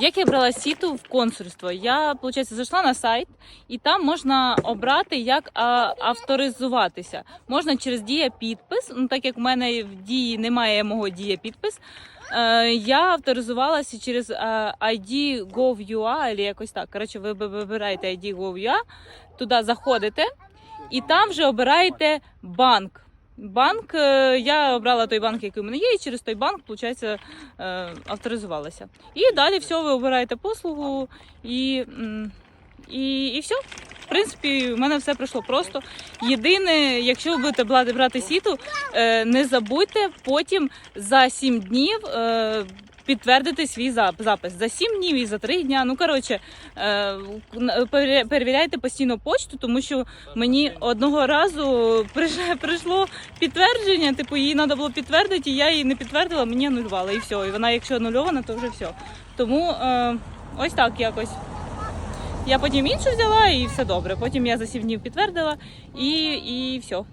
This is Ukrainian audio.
Як я брала сіту в консульство? Я, виходить, зайшла на сайт, і там можна обрати, як авторизуватися. Можна через дія підпис. Ну так як в мене в дії немає мого дія підпис. Е, я авторизувалася через ID Gov.ua, або якось так. Коротше, ви- вибираєте ID Gov.ua, туди заходите, і там вже обираєте банк. Банк, е, я обрала той банк, який у мене є, і через той банк, виходить, е, авторизувалася. І далі все, ви обираєте послугу і, і, і все. В принципі, в мене все пройшло просто. Єдине, якщо ви будете брати, сіту, е, не забудьте потім за 7 днів. Підтвердити свій запис за 7 днів і за 3 дня. Ну коротше, е, перевіряйте постійно почту, тому що мені одного разу прийшло, підтвердження. Типу, її треба було підтвердити, і я її не підтвердила, мені анулювали, і все. І вона, якщо анульована, то вже все. Тому е, ось так якось. Я потім іншу взяла і все добре. Потім я за 7 днів підтвердила і, і все.